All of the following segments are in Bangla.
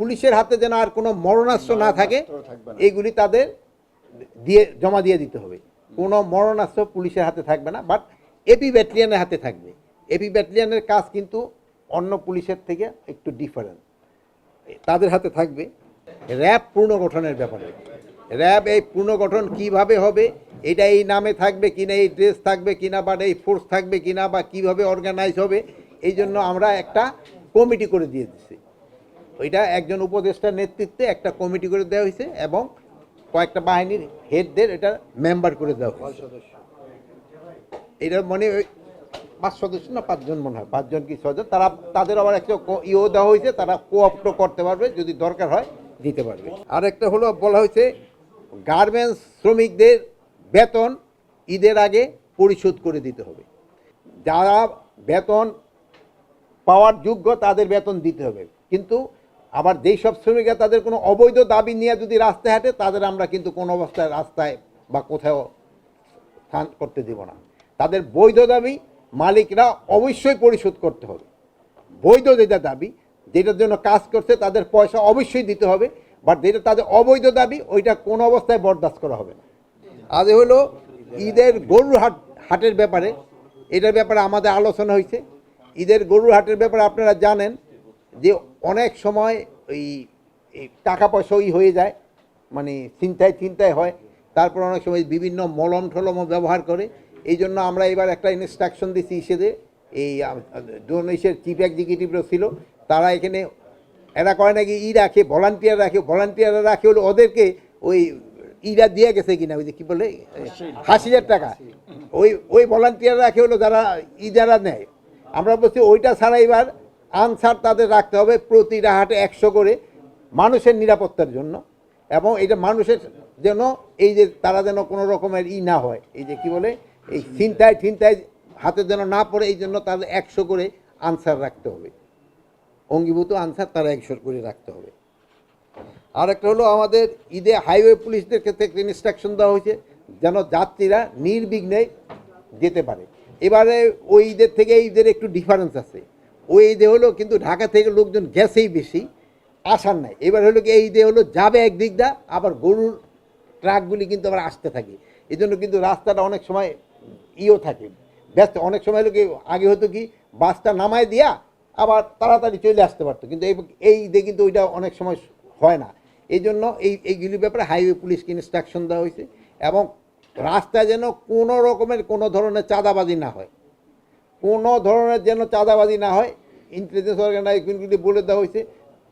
পুলিশের হাতে যেন আর কোনো মরণাস্ত্র না থাকে এইগুলি তাদের দিয়ে জমা দিয়ে দিতে হবে। কোনো মরণাস্ত্র পুলিশের হাতে থাকবে না বাট এপি ব্যাটালিয়ানের হাতে থাকবে। এপি ব্যাটালিয়ানের কাজ কিন্তু অন্য পুলিশের থেকে একটু ডিফারেন্ট তাদের হাতে থাকবে র্যাব পুনর্গঠনের ব্যাপারে। র্যাব এই পুনর্গঠন কীভাবে হবে এটা এই নামে থাকবে কিনা এই ড্রেস থাকবে কিনা বা এই ফোর্স থাকবে কিনা বা কীভাবে অর্গানাইজ হবে এই জন্য আমরা একটা কমিটি করে দিয়ে দিচ্ছি ওইটা একজন উপদেষ্টার নেতৃত্বে একটা কমিটি করে দেওয়া হয়েছে এবং কয়েকটা বাহিনীর হেডদের এটা মেম্বার করে দেওয়া হয়েছে। এটা মানে পাঁচ সদস্য না পাঁচজন মনে হয় পাঁচজন কি ছজন তারা তাদের আবার একটা ইও দেওয়া হয়েছে তারা কোঅপ্ট করতে পারবে যদি দরকার হয় দিতে পারবে। আর একটা হলো বলা হয়েছে গার্মেন্টস শ্রমিকদের বেতন ঈদের আগে পরিশোধ করে দিতে হবে। যারা বেতন পাওয়ার যোগ্য তাদের বেতন দিতে হবে। কিন্তু আবার যেই সব শ্রমিকরা তাদের কোনো অবৈধ দাবি নিয়ে যদি রাস্তায় হাঁটে, তাদের আমরা কিন্তু কোনো অবস্থায় রাস্তায় বা কোথাও স্থান করতে দেব না। তাদের বৈধ দাবি মালিকরা অবশ্যই পরিশোধ করতে হবে। বৈধ যেটা দাবি, যেটার জন্য কাজ করছে, তাদের পয়সা অবশ্যই দিতে হবে বাট যেটা তাদের অবৈধ দাবি, ওইটা কোনো অবস্থায় বরদাস্ত করা হবে না। আজ হলো ঈদের গরুর হাট, হাটের ব্যাপারে। এটার ব্যাপারে আমাদের আলোচনা হয়েছে। ঈদের গরুর হাটের ব্যাপারে আপনারা জানেন যে অনেক সময় ওই টাকা পয়সা ওই হয়ে যায় মানে চিন্তায় চিন্তায় হয়, তারপর অনেক সময় বিভিন্ন মলম টলমও ব্যবহার করে। এই জন্য আমরা এবার একটা ইনস্ট্রাকশন দিচ্ছি হিসেবে এই ডোনেশের চিফ এক্সিকিউটিভরা ছিল, তারা এখানে, এরা করে নাকি ই রাখে ভলান্টিয়ার রাখে ভলান্টিয়াররা রাখে হলো ওদেরকে ওই ইরা দিয়ে গেছে কিনা, ওই যে কী বলে হাসির টাকা। ওই ওই ভলান্টিয়ার রাখে হলো যারা ই যারা নেয়। আমরা বলছি ওইটা ছাড়া এবার আনসার তাদের রাখতে হবে প্রতিটা হাটে একশো করে মানুষের নিরাপত্তার জন্য এবং এটা মানুষের যেন এই যে তারা যেন কোনো রকমের ই না হয়, এই যে কি বলে, এই চিন্তায় চিন্তায় হাতে যেন না পড়ে, এই জন্য তাদের একশো করে আনসার রাখতে হবে। অঙ্গীভূত আনসার তারা একশো করে রাখতে হবে। আর একটা হলো আমাদের ঈদে হাইওয়ে পুলিশদের ক্ষেত্রে একটা ইনস্ট্রাকশন দেওয়া হয়েছে, যেন যাত্রীরা নির্বিঘ্নে যেতে পারে। এবারে ওই ঈদের থেকে ঈদের একটু ডিফারেন্স আছে। ওই ঈদে হলো কিন্তু ঢাকা থেকে লোকজন গেছেই বেশি, আসার নাই। এবার হলো কি এই ঈদে হলো যাবে একদিক দা, আবার গরুর ট্রাকগুলি কিন্তু আবার আসতে থাকে। এই জন্য কিন্তু রাস্তাটা অনেক সময় ইও থাকে। ব্যস্ত, অনেক সময় হলো কি আগে হতো কি বাসটা নামায় দিয়া আবার তাড়াতাড়ি চলে আসতে পারতো। কিন্তু এই ঈদে কিন্তু ওইটা অনেক সময় হয় না। এই জন্য এই এইগুলির ব্যাপারে হাইওয়ে পুলিশকে ইনস্ট্রাকশন দেওয়া হয়েছে এবং রাস্তায় যেন কোনো রকমের কোনো ধরনের চাঁদাবাজি না হয়। কোনো ধরনের যেন চাঁদাবাজি না হয় ইন্টেলিজেন্স অর্গানাইজেশনগুলি বলে দেওয়া হয়েছে,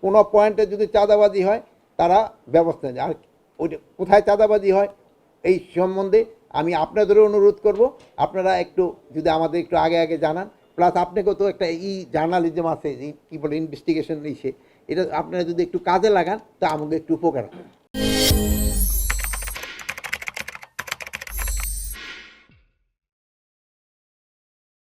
কোনো পয়েন্টে যদি চাঁদাবাজি হয়, তারা ব্যবস্থা নেয় আর ওইটা কোথায় চাঁদাবাজি হয়, এই সম্বন্ধে আমি আপনাদেরও অনুরোধ করব, আপনারা একটু যদি আমাদের একটু আগে আগে জানান। প্লাস আপনাকেও তো একটা ই জার্নালিজম আছে কী বলে ইনভেস্টিগেশন ইসে এটা আপনারা যদি একটু কাজে লাগান, তা আমাদের একটু উপকার হবে।